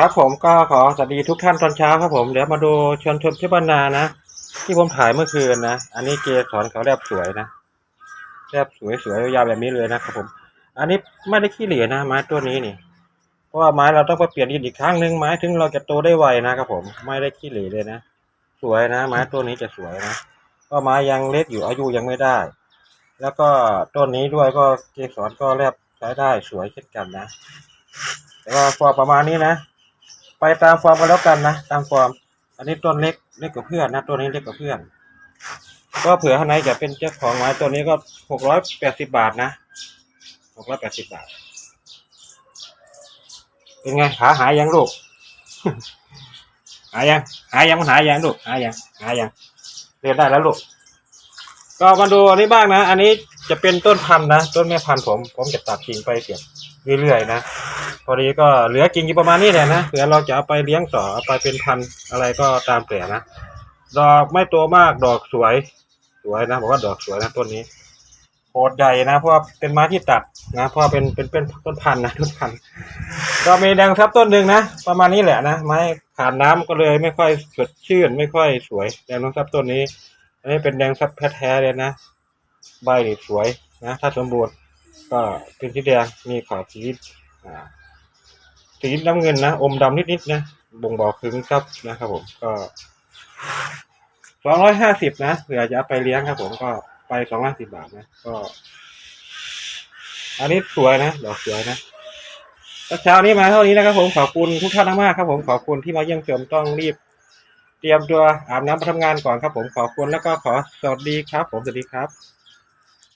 ครับผมก็ขอสวัสดีทุกท่านตอนเช้าครับผม เดี๋ยวมาดูชวนชมที่บ้านนานะ ที่ผมถ่ายเมื่อคืนนะ อันนี้เกสรเขาแลบสวยนะแลบสวยสวยยาวแบบนี้เลยนะครับผม อันนี้ไม่ได้ขี้เหร่นะไม้ตัวนี้นี่ เพราะว่าไม้เราต้องไปเปลี่ยนดินอีกครั้งหนึ่งไม้ถึงเราจะโตได้ไวนะครับผม ไม่ได้ขี้เหร่เลยนะ สวยนะ ไม้ตัวนี้จะสวยนะเพราะไม้ยังเล็กอยู่อายุยังไม่ได้ แล้วก็ต้นนี้ด้วยก็เกสรก็แลบใช้ได้สวยเช่นกันนะ แต่ว่าฟอประมาณนี้นะ ไปตามฟอร์มกันแล้วกันนะ ตามฟอร์ม อันนี้ต้นเล็กเล็กกว่าเพื่อนนะตัวนี้เล็กกว่าเพื่อน ก็เผื่อข้างในจะเป็นเจ้าของไม้ตัวนี้ก็หกร้อยแปดสิบบาทนะหกร้อยแปดสิบบาท เป็นไงหาหายังลูกหายังหายังมันหายังลูกหายังหายังเรียนได้แล้วลูกก็มาดูอันนี้บ้างนะ อันนี้จะเป็นต้นพันธุ์นะ ต้นแม่พันธุ์ผม ผมจะตัดกิ่งไปเสียบเรื่อยๆนะ พอดีก็เหลือกิ่งอยู่ประมาณนี้แหละนะเผื่อเราจะเอาไปเลี้ยงต่อเอาไปเป็นพันธุ์อะไรก็ตามแต่นะดอกไม่โตมากดอกสวย สวยนะบอกว่าดอกสวยนะต้นนี้โคตรใหญ่นะเพราะว่าเป็นไม้ที่ตัดนะเพราะว่าเป็นเป็นเป็นต้นพันธุ์นะต้นพันธุ์ก็มีแดงทับต้นหนึ่งนะประมาณนี้แหละนะไม้ขาดน้ำก็เลยไม่ค่อยสดชื่น ไม่ค่อยสวยแดงทับต้นนี้อันนี้เป็นแดงทับแท้ๆเลยนะใบสวยนะถ้าสมบูรณ์ก็เป็นสีแดงมีขอบสีอ่า สีน้ำเงินนะ อมดำนิดๆนะ บ่งบอกถึงครับนะครับผมก็สองร้อยห้าสิบนะเผื่อจะไปเลี้ยงครับผมก็ไปสองร้อยสิบบาทนะ ก็ อันนี้สวยนะดอกสวยนะเช้านี้มาเท่านี้นะครับผมขอบคุณทุกท่านมากๆครับผมขอบคุณที่มาเยี่ยมชมต้องรีบ เตรียมตัวอาบน้ำไปทำงานก่อนครับผมขอบคุณแล้วก็ขอสวัสดีครับ ผมสวัสดีครับ